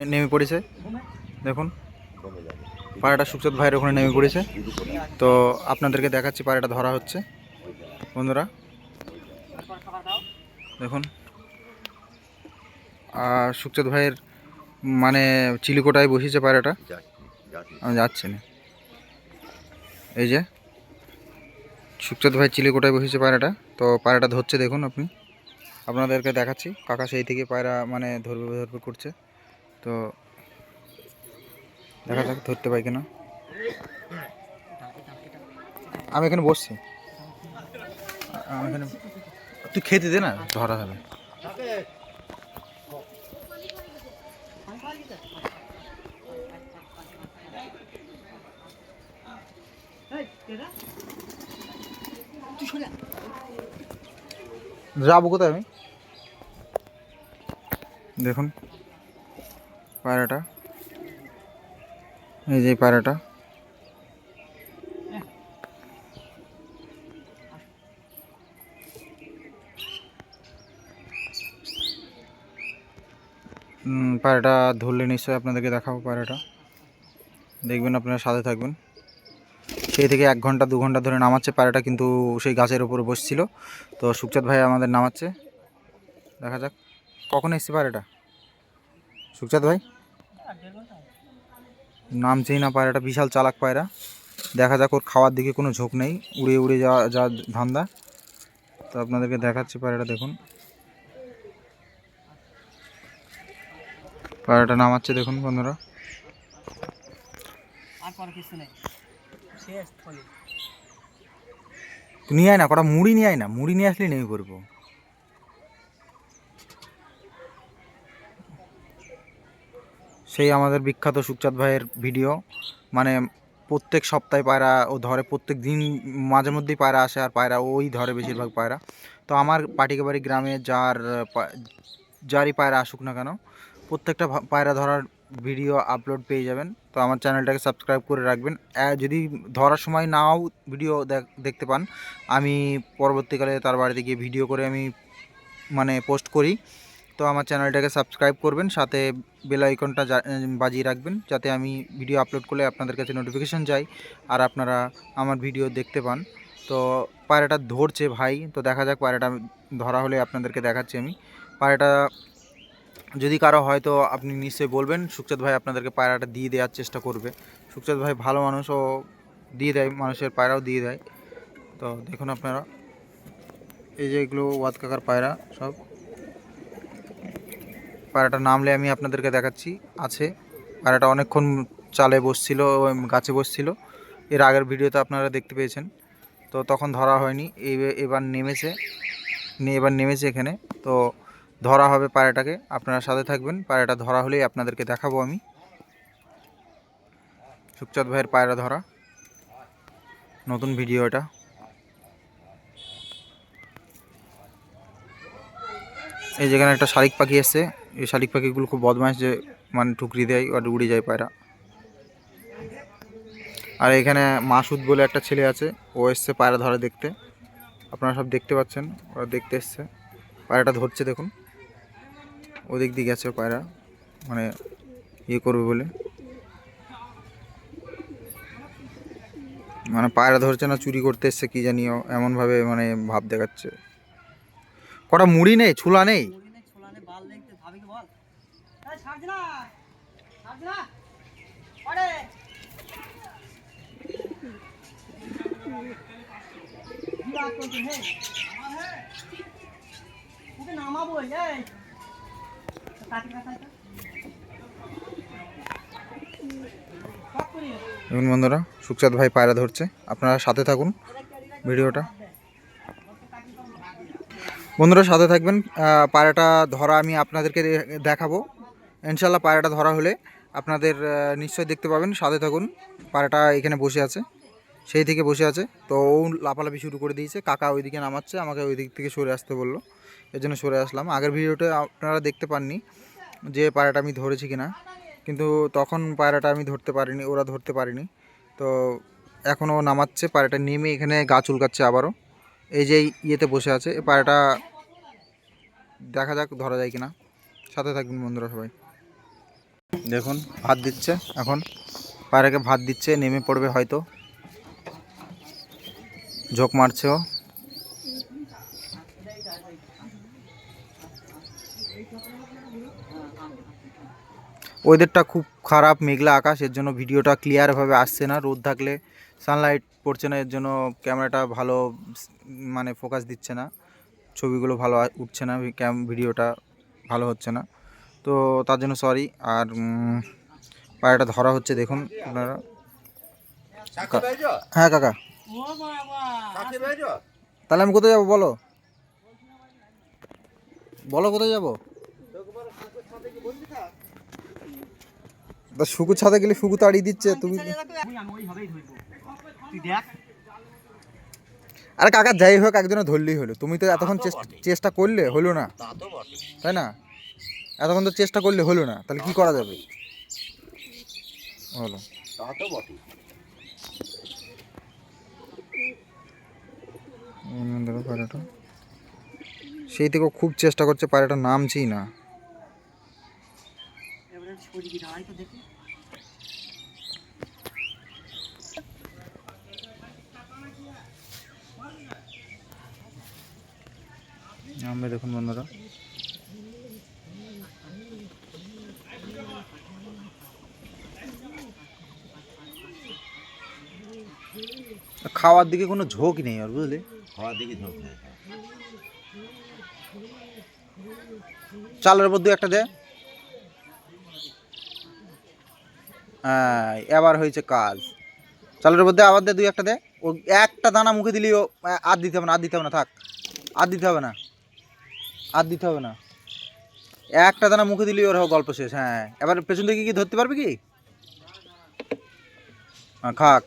নেমে পড়েছে। দেখুন পায়রাটা সুখচাঁদ ভাইয়ের ওখানে নেমে পড়েছে। তো আপনাদেরকে দেখাচ্ছি পায়রাটা ধরা হচ্ছে। বন্ধুরা, দেখুন। আর সুখচাঁদ ভাইয়ের মানে চিলিকোটায় বসেছে পায়রাটা আমি যাচ্ছি না। এই যে, সুখচাঁদ ভাই চিলিকোটায় বসেছে পায়রাটা তো পায়রাটা ধরছে, দেখুন আপনি। আপনাদেরকে দেখাচ্ছি, কাকা সেই থেকে পায়রা মানে ধরবে ধরবে, করছে। তো দেখা যাক, ধরতে পাই কিনা। আমি এখানে বসছি। আমি এখানে তুই খেতে দে না, ধরা হবে। যাব কোথায় আমি? দেখুন। পায়রাটা। এই যে পায়রাটা। পায়রাটা ধরলে নিশ্চয়ই আপনাদেরকে দেখাবো পায়রাটা। দেখবেন আপনারা সাথে থাকবেন। সেই থেকে এক ঘণ্টা, দু ঘণ্টা ধরে নামাচ্ছে পায়রাটা, কিন্তু সেই গাছের উপরে বসছিল। তো সুখচাঁদ ভাই আমাদের নামাচ্ছে। দেখা যাক। কখন এসছে পায়রাটা? সুখচাঁদ ভাই? নামছেই না পায়রাটা বিশাল চালাক পায়রা। দেখা যাক ওর খাওয়ার দিকে কোনো ঝোঁক নেই। উড়ে উড়ে যাওয়া যা ধান্দা। তো আপনাদেরকে দেখাচ্ছি পায়রাটা দেখুন। পায়রাটা নামাচ্ছে দেখুন বন্ধুরা। নেই। নিয়ে আয় না কটা মুড়ি নিয়ে আয় না মুড়ি নিয়ে আসলে নেমে করব সেই আমাদের বিখ্যাত সুখচাঁদ ভাইয়ের ভিডিও। মানে প্রত্যেক সপ্তাহে পায়রা ও ধরে, প্রত্যেক দিন মাঝে মধ্যেই পায়রা আসে আর পায়রা ওই ধরে বেশিরভাগ পায়রা। তো আমার পাটিকাবাড়ি গ্রামে যার, যারই পায়রা আসুক না কেন, প্রত্যেকটা পায়রা ধরার ভিডিও আপলোড পেয়ে যাবেন। তো আমার চ্যানেলটাকে সাবস্ক্রাইব করে রাখবেন। যদি ধরার সময় নাও ভিডিও দেখ- দেখতে পান, আমি পরবর্তীকালে তার বাড়িতে গিয়ে ভিডিও করে আমি মানে পোস্ট করি। তো আমার চ্যানেলটাকে সাবস্ক্রাইব করবেন, সাথে বেল আইকনটা বাজিয়ে রাখবেন, যাতে আমি ভিডিও আপলোড করলে আপনাদের কাছে নোটিফিকেশন যায় আর আপনারা আমার ভিডিও দেখতে পান। তো পায়রাটা ধরছে ভাই, তো দেখা যাক পায়রাটা ধরা হলে আপনাদেরকে দেখাচ্ছি আমি। পায়রাটা যদি কারও হয় তো আপনি নিশ্চয়ই বলবেন, সুখচাঁদ ভাই আপনাদেরকে পায়রাটা দিয়ে দেওয়ার চেষ্টা করবে। সুখচাঁদ ভাই ভালো মানুষ ও দিয়ে দেয়, মানুষের পায়রাও দিয়ে দেয়। তো দেখুন আপনারা, এই যে এগুলো ওয়াত কাকার পায়রা সব। পায়রাটা নামলে আমি আপনাদেরকে দেখাচ্ছি, আছে। পায়রাটা অনেকক্ষণ চালে বসছিল গাছে বসছিল। এর আগের ভিডিওতে আপনারা দেখতে পেয়েছেন। তো তখন ধরা হয়নি এই- এবার নেমেছে এবার নেমেছে এখানে। তো ধরা হবে পায়রাটাকে, আপনারা সাথে থাকবেন। পায়রাটা ধরা হলেই আপনাদেরকে দেখাবো আমি। সুখচাঁদ ভাইয়ের পায়রা ধরা। নতুন ভিডিও এটা। এই যেখানে একটা শালিক পাখি এসছে এই শালিক পাখিগুলো খুব বদমাইশ যে মানে ঠুকরি দেয়, আর উড়ে যায় পায়রা। আর এখানে মাসুদ বলে একটা ছেলে আছে, ও এসছে পায়রা ধরা দেখতে। আপনারা সব দেখতে পাচ্ছেন, ওরা দেখতে এসছে। পায়রাটা ধরছে দেখুন। ওদিক দিয়ে গেছে পায়রা মানে ইয়ে করবে বলে। মানে পায়রা ধরছে না, চুরি করতে এসছে, কি জানিও এমনভাবে মানে ভাব দেখাচ্ছে। কটা মুড়ি নেই, ছোলা নেই বাল নেই ভাবি বল এই ছাড়ছ না ছাড়ছ না ওরে কি বাত করছিস হে আমার হে তোকে দেখুন বন্ধুরা, সুখচাঁদ ভাই পায়রা ধরছে। আপনারা সাথে থাকুন ভিডিওটা। বন্ধুরা, সাথে থাকবেন। পায়রাটা ধরা আমি আপনাদেরকে দেখাবো। ইনশাল্লাহ পায়রাটা ধরা হলে আপনাদের নিশ্চয়ই দেখতে পাবেন, সাথে থাকুন। পায়রাটা এখানে বসে আছে, সেই থেকে বসে আছে। তো ও লাফালাফি শুরু করে দিয়েছে, কাকা ওইদিকে নামাচ্ছে, আমাকে ওই দিক থেকে সরে আসতে বলল এর জন্য সরে আসলাম। আগের ভিডিওটা আপনারা দেখতে পাননি যে পায়রাটা আমি ধরেছি কিনা, কিন্তু তখন পায়রাটা আমি ধরতে পারিনি, ওরা ধরতে পারিনি। তো এখনও নামাচ্ছে, পায়রাটা নেমে এখানে গা চুলকাচ্ছে আবারও। এই যে ইয়েতে বসে আছে পায়রাটা দেখা যাক ধরা যায় কিনা। সাথে থাকবেন বন্ধুরা সবাই। দেখুন, ভাত দিচ্ছে। এখন পায়রাকে ভাত দিচ্ছে, নেমে পড়বে হয়তো। ঝোঁক মারছে ও। ওয়েদারটা খুব খারাপ, মেঘলা আকাশ, এর জন্য ভিডিওটা ক্লিয়ারভাবে আসছে না। রোদ থাকলে সানলাইট পড়ছে না, এর জন্য ক্যামেরাটা ভালো মানে ফোকাস দিচ্ছে না। ছবিগুলো ভালো উঠছে না ভিডিওটা ভালো হচ্ছে না। তো তার জন্য সরি আর পায়রাটা ধরা হচ্ছে দেখুন আপনারা। হ্যাঁ কাকা। তাহলে আমি কোথায় যাব বলো? বলো কোথায় যাব? তা শুকু ছাদে গেলে শুকু তাড়িয়ে দিচ্ছে তুমি আরে কাকা যাই হোক একজনে ধরলেই হলো। তুমি তো এতক্ষণ চেষ্টা চেষ্টা করলে হলো না। তাই না? এতক্ষণ তো চেষ্টা করলে হলো না, তাহলে কি করা যাবে? হলো। তা তো বটে পায়রাটা সেই থেকে খুব চেষ্টা করছে পায়রাটা নামছেই না। নামবে দেখুন বন্ধুরা। খাওয়ার দিকে কোনো ঝোঁক নেই আর বুঝলি? খাওয়ার দিকে ঝোঁক নেই। চালের উপর দু একটা দে। হ্যাঁ এবার হয়েছে কাজ। চালের উপর দে আবার দে দুই একটা দে। ও একটা দানা মুখে দিলি ও আর দিতে হবে না আর দিতে হবে না থাক। আর দিতে হবে না। আর দিতে হবে না। একটা দানা মুখে দিলি ওর গল্প শেষ হ্যাঁ। এবার পেছন দিকে কি ধরতে পারবি কি? হ্যাঁ খাক।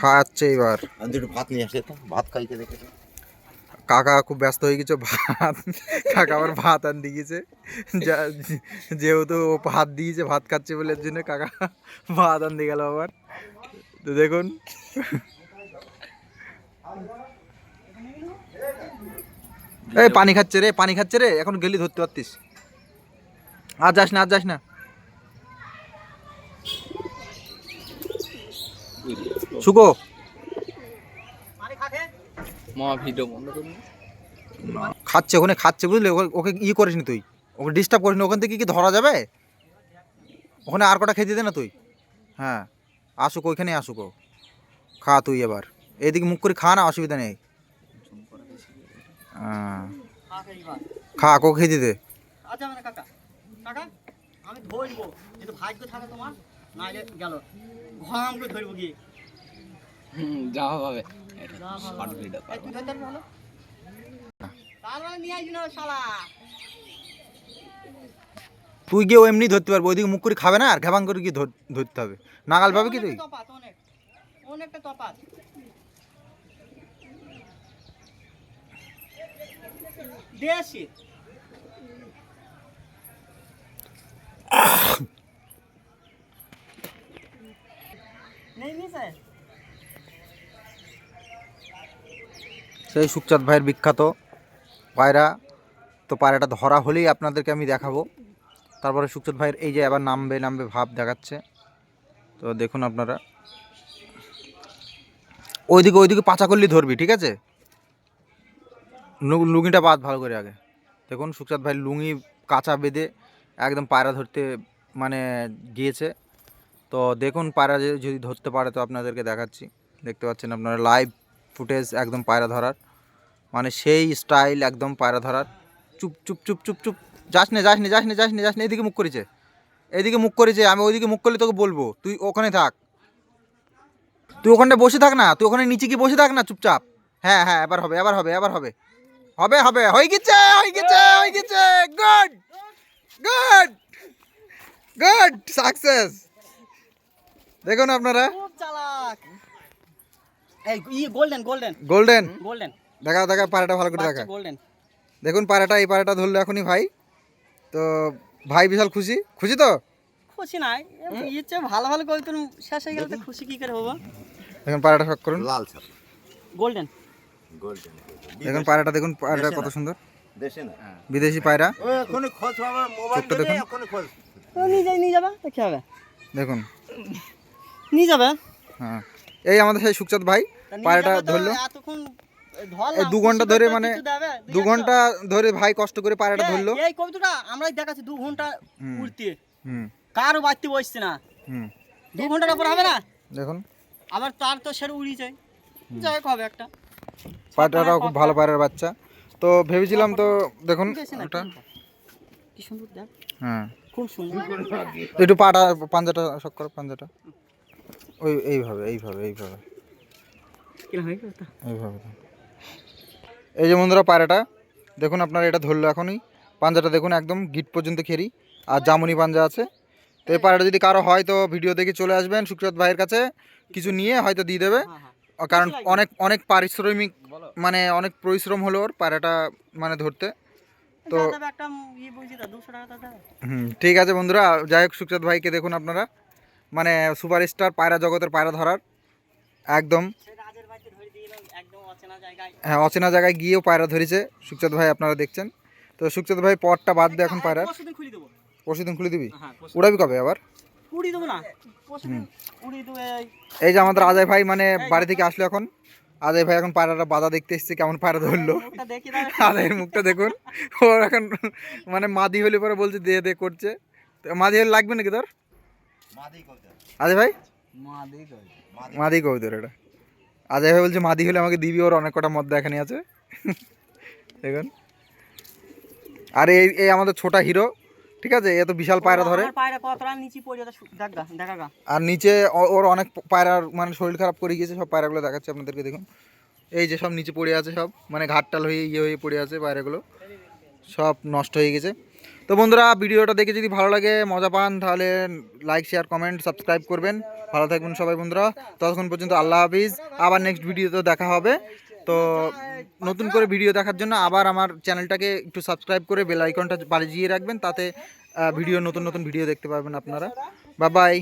খাচ্ছে এবার। দুটো ভাত নিয়ে আসে তো ভাত খাইতে দেখেছ? কাকা খুব ব্যস্ত হয়ে গেছে ভাত। কাকা আবার ভাত আন দিয়েছে যেহেতু ও ভাত দিয়েছে ভাত খাচ্ছে বলে জন্য কাকা ভাত আন দিয়ে গেল আবার। তো দেখুন। এই পানি খাচ্ছে রে পানি খাচ্ছে রে এখন গেলি ধরতে পারতিস। আর যাস না আর যাস না। শুকো। খাকে খাচ্ছে ওখানে খাচ্ছে বুঝলি? ওকে- ওকে ই করিস নি তুই। ওকে ডিস্টার্ব করিস ওখান থেকে কি ধরা যাবে? ওখানে আর কটা খেতে দে না তুই। হ্যাঁ। আসুক ওইখানে আসুক খা তুই এবার। এইদিকে মুখ করে খা না অসুবিধা নেই। হ্যাঁ, খা ওকে খেতে দে। আচ্ছা মানে কাকা কাকা আমি ধরবো। যদি ভাগ্য থাকে তোমার না গেল। ঘাম করে ধরবো গিয়ে। যা হবে। এই, তুই ধরতে ভালো তার নিয়ে আসবি না শালা তুই গিয়ে এমনি ধরতে পারব ওইদিকে মুখ করে খাবে না আর করে গিয়ে ধর- ধরতে হবে। নাগাল পাবে কি তুই? অনেকটা দেশি নেই মিশে সেই সুখচাঁদ ভাইয়ের বিখ্যাত পায়রা। তো পায়রাটা ধরা হলেই আপনাদেরকে আমি দেখাবো। তারপরে সুখচাঁদ ভাইয়ের এই যে আবার নামবে নামবে ভাব দেখাচ্ছে। তো দেখুন আপনারা। ওইদিকে ওইদিকে পাচা করলেই ধরবি, ঠিক আছে? লুঙ্গিটা বাদ ভালো করে আগে। দেখুন সুখচাঁদ ভাই লুঙ্গি কাঁচা বেঁধে একদম পায়রা ধরতে মানে গিয়েছে। তো দেখুন পায়রা যদি ধরতে পারে তো আপনাদেরকে দেখাচ্ছি। দেখতে পাচ্ছেন আপনারা লাইভ ফুটেজ একদম পায়রা ধরার। মানে সেই স্টাইল একদম পায়রা ধরার। চুপ চুপ চুপ চুপ চুপ। যাস না যাস না যাস না যাস না যাস না, এদিকে মুখ করেছে। এদিকে মুখ করেছে, আমি ওইদিকে মুখ করলে তোকে বলব। তুই ওখানে থাক। তুই ওখানটা বসে থাক না। তুই ওখানে নিচে গিয়ে বসে থাক না? চুপচাপ। হ্যাঁ হ্যাঁ এবার হবে এবার হবে এবার হবে। হবে হবে, হয়ে গেছে হয়ে গেছে হয়ে গেছে। গুড গুড গুড সাকসেস দেখুন আপনারা। খুব চালাক। এই ই গোল্ডেন গোল্ডেন গোল্ডেন গোল্ডেন দেখা দেখা পায়রাটা ভালো করে দেখা। গোল্ডেন দেখুন পায়রাটা এই পায়রাটা ধরলো এখনই ভাই। তো ভাই বিশাল খুশি। খুশি তো? খুশি নাই। ইচ্ছে ভালো ভালো করে তুমি শেষ হয়ে গেলে তো খুশি কি করে হব? দেখুন পায়রাটা শখ করুন। লাল ছাপ। গোল্ডেন গোল্ডেন দেখুন পায়রাটা দেখুন পায়রাটা কত সুন্দর। দেশে না। বিদেশি পায়রা। ও এখনই খোঁজ আমার মোবাইল দেখুন। এখনই খোঁজ। ও নিয়ে যাই নিয়ে যাবে? তো কি হবে? দেখুন। নিয়ে যাবে? হ্যাঁ। এই আমাদের সেই সুখচাঁদ ভাই পায়রাটা ধরলো। দু ঘণ্টা ধরে মানে দু ঘণ্টা ধরে ভাই কষ্ট করে পায়রাটা ধরলো। এই কবিতাটা আমরাই দেখাচ্ছি দু ঘণ্টা। উড়তে। হুম কারও বাড়তে বসছে না। দু ঘণ্টার উপর হবে না? দেখুন। আবার তার তো সেরে উড়িয়ে যায় যাই হোক হবে একটা। পায়রাটাও খুব ভালো পায়রার বাচ্চা। তো ভেবেছিলাম তো দেখুন ওটা। কি সুন্দর দেখ। হ্যাঁ। খুব সুন্দর। একটু পাটা পাঞ্জাটা করো পাঞ্জাটা। ওই এইভাবে এইভাবে এইভাবে? এইভাবে। এই যে বন্ধুরা পায়রাটা দেখুন আপনারা এটা ধরলো এখনই। পাঞ্জাটা দেখুন একদম গিট পর্যন্ত খেরি আর জামুনি পাঞ্জা আছে। তো এই পায়রাটা যদি কারও হয় তো ভিডিও দেখে চলে আসবেন সুখচাঁদ ভাইয়ের কাছে। কিছু নিয়ে হয়তো দিয়ে দেবে। হ্যাঁ, হ্যাঁ। কারণ অনেক অনেক পারিশ্রমিক মানে অনেক পরিশ্রম হলো ওর পায়রাটা মানে ধরতে। তো ইয়ে বলছি তো, 200 টাকা তো দেবে। হুম ঠিক আছে বন্ধুরা যাই হোক সুখচাঁদ ভাইকে দেখুন আপনারা। মানে সুপারস্টার পায়রা জগতের পায়রা ধরার একদম। হ্যাঁ অচেনা জায়গায় গিয়েও পায়রা ধরেছে। সুখচাঁদ ভাই আপনারা দেখছেন। তো সুখচাঁদ ভাই পরটা বাদ দিয়ে এখন পায়রা পরশুদিন খুলে পরশু দিন খুলে দিবি? হ্যাঁ, উড়াবি কবে আবার? এই- যে আমাদের আজয় ভাই মানে বাড়ি থেকে আসলো এখন। আজয় ভাই এখন পায়রাটা বাধা দেখতে এসছে কেমন পায়রা ধরলো। আজয়ের মুখটা দেখুন। ওর এখন মানে মাদি হলে পরে বলছে দে দে করছে। তো মাদি হলে লাগবে নাকি তোর? আজয় ভাই? মাদি মাদি। কবিতর এটা। আজয় ভাই বলছে মাদি হলে আমাকে দিবি ওর অনেক কটা মদ্দা এখানে আছে। দেখুন। আর এই এই আমাদের ছোটা হিরো ঠিক আছে? এ তো বিশাল পায়রা ধরে। আর নিচে ওর অনেক পায়রার মানে শরীর খারাপ করে গিয়েছে সব পায়রাগুলো দেখাচ্ছে আপনাদেরকে দেখুন। এই যে সব নিচে পড়ে আছে সব মানে ঘাটটাল হয়ে ইয়ে হয়ে পড়ে আছে পায়রাগুলো। সব নষ্ট হয়ে গেছে। তো বন্ধুরা, ভিডিওটা দেখে যদি ভালো লাগে, মজা পান, তাহলে লাইক শেয়ার কমেন্ট সাবস্ক্রাইব করবেন। ভালো থাকবেন সবাই বন্ধুরা। ততক্ষণ পর্যন্ত আল্লাহ হাফিজ। আবার নেক্সট ভিডিওতে দেখা হবে। তো নতুন করে ভিডিও দেখার জন্য আবার আমার চ্যানেলটাকে একটু সাবস্ক্রাইব করে বেল আইকনটা বাজিয়ে রাখবেন। তাতে ভিডিও, নতুন নতুন ভিডিও দেখতে পারবেন আপনারা। বা বাই